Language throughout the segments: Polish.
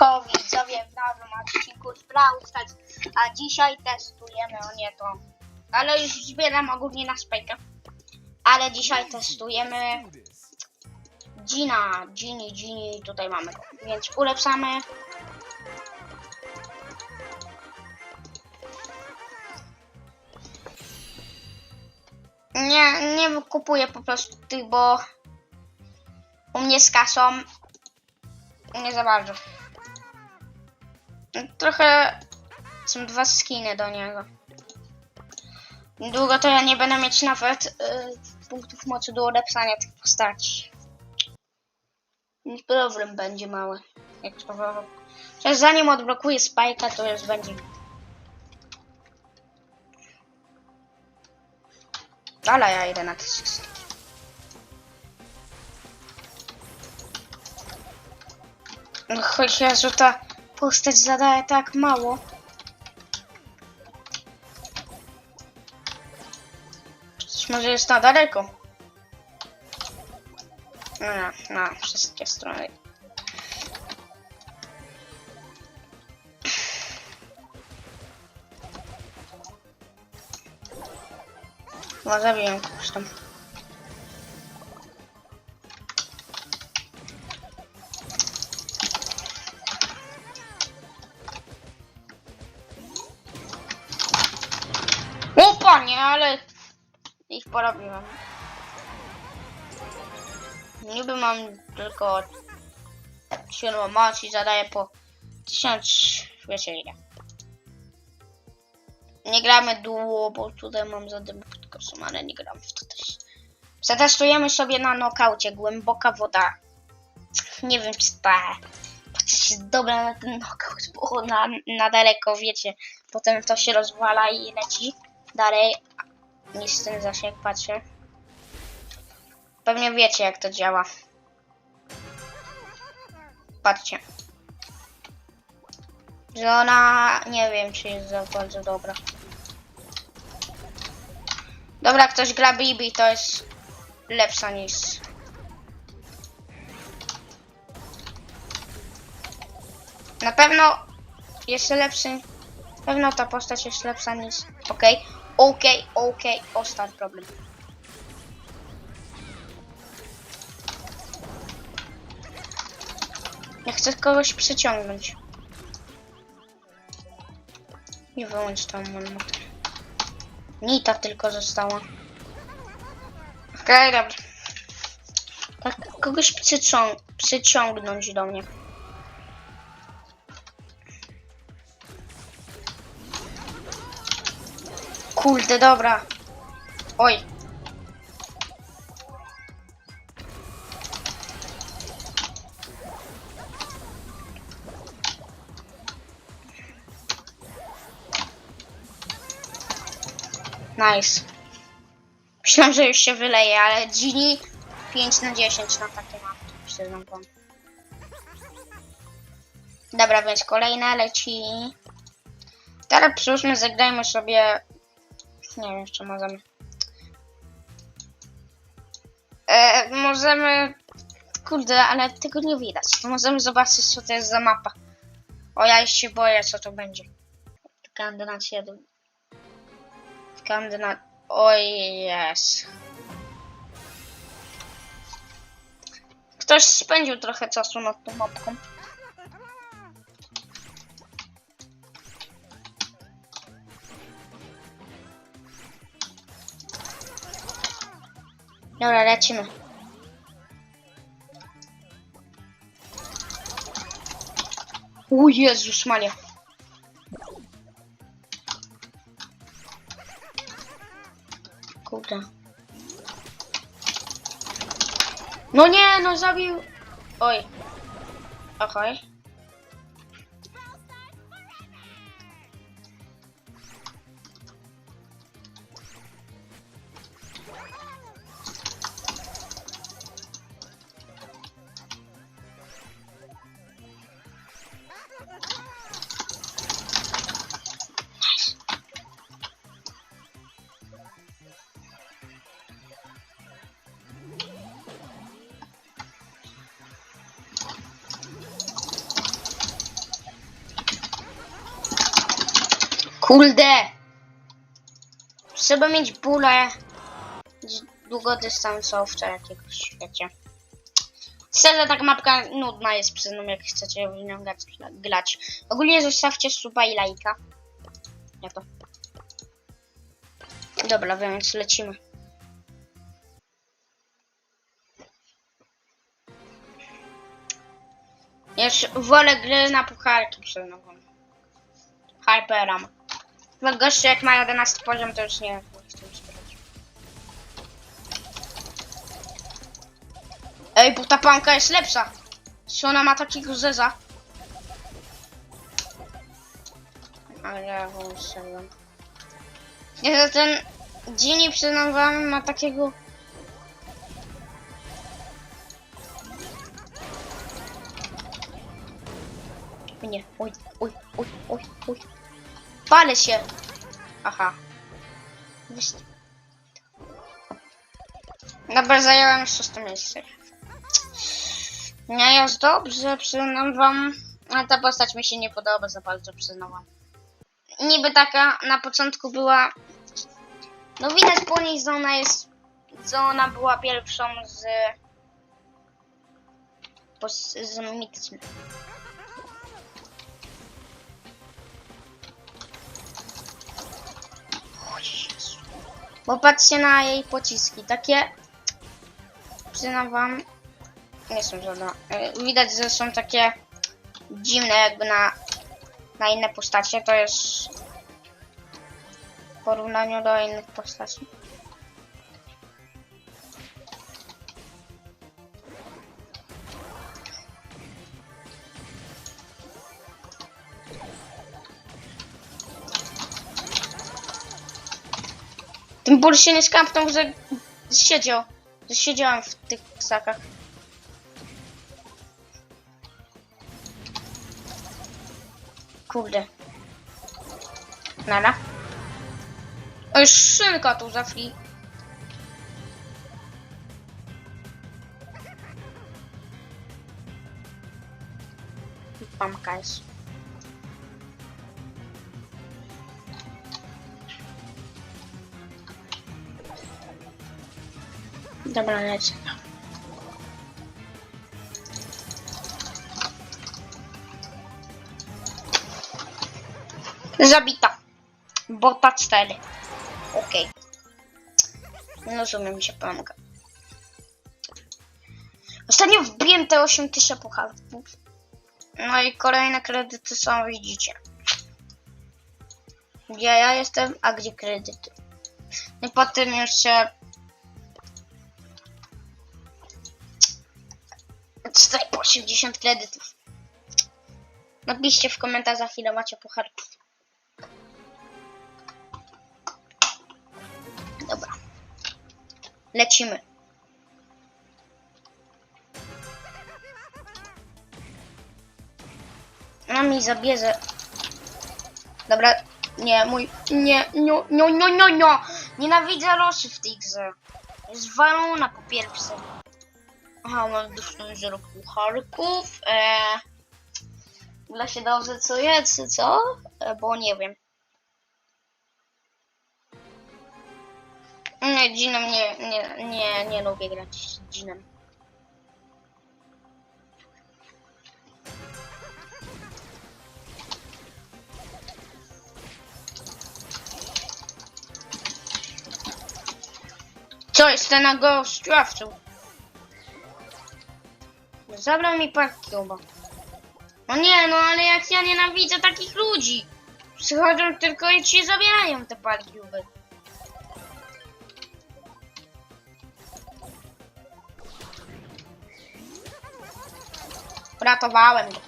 Siemanko widzowie w nowym odcinku z Stars, a dzisiaj testujemy, o nie to, ale już zbieram ogólnie na spajkę, ale dzisiaj testujemy Gina, Gini, Gini, tutaj mamy go, więc ulepszamy. Nie, nie kupuję po prostu tych, bo u mnie z kasą nie za bardzo. Trochę są dwa skiny do niego. Długo to ja nie będę mieć nawet y, punktów mocy do ulepszania tych postaci. Problem będzie mały. Jak to Chociaż zanim odblokuję Spike'a, to już będzie. Ale ja idę na te skiny. No chociaż ta postać zadaje tak mało. Może jest na daleko. No, na wszystkie strony. No zabiję tam. Ich porobiłem. Niby mam tylko 7 mocy i zadaję po 1000, wiecie ile. Nie gramy duo, bo tutaj mam zadymę pod kosą, ale nie gramy w to też. Zatestujemy sobie na nokaucie, głęboka woda. Nie wiem czy ta coś jest dobre na ten knockout, bo na, na daleko, wiecie, potem to się rozwala i leci dalej niż ten zasięg patrzę. Pewnie wiecie jak to działa. Patrzcie. Że ona nie wiem czy jest za bardzo dobra. Dobra, ktoś gra Bibi, to jest lepsza niż. Na pewno jest lepszy. Pewno ta postać jest lepsza niż. Okej, okej, okej, ostatni problem. Ja chcę kogoś przyciągnąć. Nie wyłącz tam mon motor. Nita tylko została. Okej, okay, dobra. Tak, kogoś przycią przyciągnąć do mnie. Kurde, dobra. Oj. Nice. Myślałem, że już się wyleje, ale Gini 5 na 10 na takie mam. Przyznam wam. Dobra, więc kolejne leci. Teraz przyłóżmy, zagrajmy sobie nie wiem, jeszcze możemy. E, możemy. Kurde, ale tego nie widać. Możemy zobaczyć, co to jest za mapa. O, ja się boję, co to będzie. Kandydat 1. Kandydat. Oj, jest. Ktoś spędził trochę czasu nad tą mapką. Dobra, lecimy. O Jezus Maria. Kurde. No nie, no zabił. Oj. Okej. Kurde! Trzeba mieć bóle długodystansowca jakiegoś, wiecie. Szczerze, taka mapka nudna jest, przyznam, jak chcecie w nią grać-. Ogólnie zostawcie suba i lajka. Ja to. Dobra, więc lecimy. Ja już wolę gry na pucharki przyznam wam. Hyperam. Bo goście jak mają 11 poziom, to już nie, chcę już grać. Ej, bo ta panka jest lepsza. Czy ona ma takiego zeza? Ale ja wąszyłem. Nie, że ten Genie przyznam ma takiego... Nie, oj, oj, oj, oj, oj. Palę się. Aha. Dobra, zająłem szóste miejsce. Nie jest dobrze, przyznam wam. A ta postać mi się nie podoba za bardzo, przyznam wam. Niby taka na początku była... No widać po niej, że ona jest... Że ona była pierwszą z... z mitycznych. Bo patrzcie na jej pociski, takie... Przyznam wam... Nie są żadne... e, Widać, że są takie dziwne jakby na, na inne postacie. To jest w porównaniu do innych postaci. Tym ból się nie skapnął, że siedział. Że siedziałem w tych krzakach. Kurde. Nara. O, już szynka tu za free. I Pamka jest. Dobra, lecę. Zabita. Bota 4. Okej. Nie rozumiem mi się pomogę. Ostatnio wbiłem te 8000 pucharków. No i kolejne kredyty są, widzicie. Gdzie ja jestem, a gdzie kredyty. No I potem jeszcze... Tutaj po 80 kredytów. Napiszcie w komentarzach ile macie pucharków. Dobra. Lecimy. A mi zabierze. Dobra. Nie, mój. Nie, no, no, no, no, no. Nienawidzę losy w tej grze. Jest walona po pierwsze. Aha, mam dostęp zero pucharków. Eee, dla się dobrze co jest, co? E, bo nie wiem. Nie, Ginem nie, nie, nie, nie lubię grać z Ginem. Co jest ten gościowców? Zabrał mi park Cuba. No nie, no ale jak ja nienawidzę takich ludzi. Przychodzą tylko i ci zabierają te parki Cuby. Ratowałem go.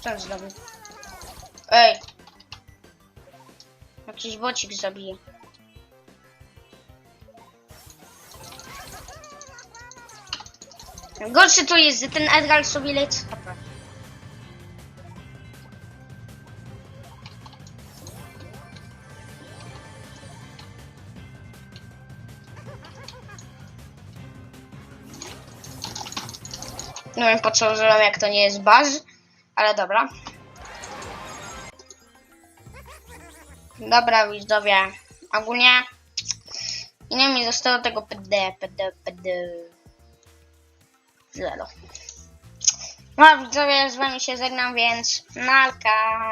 Co on zrobił? Ej. Jakiś bocik zabije. Gorsze to jest, że ten Edgar sobie leci HP. Nie wiem po co używam, jak to nie jest baz, ale dobra. Dobra widzowie, ogólnie ile mi zostało tego pd, pd, pd. Zero. No, widzowie, z wami się żegnam, więc nalka.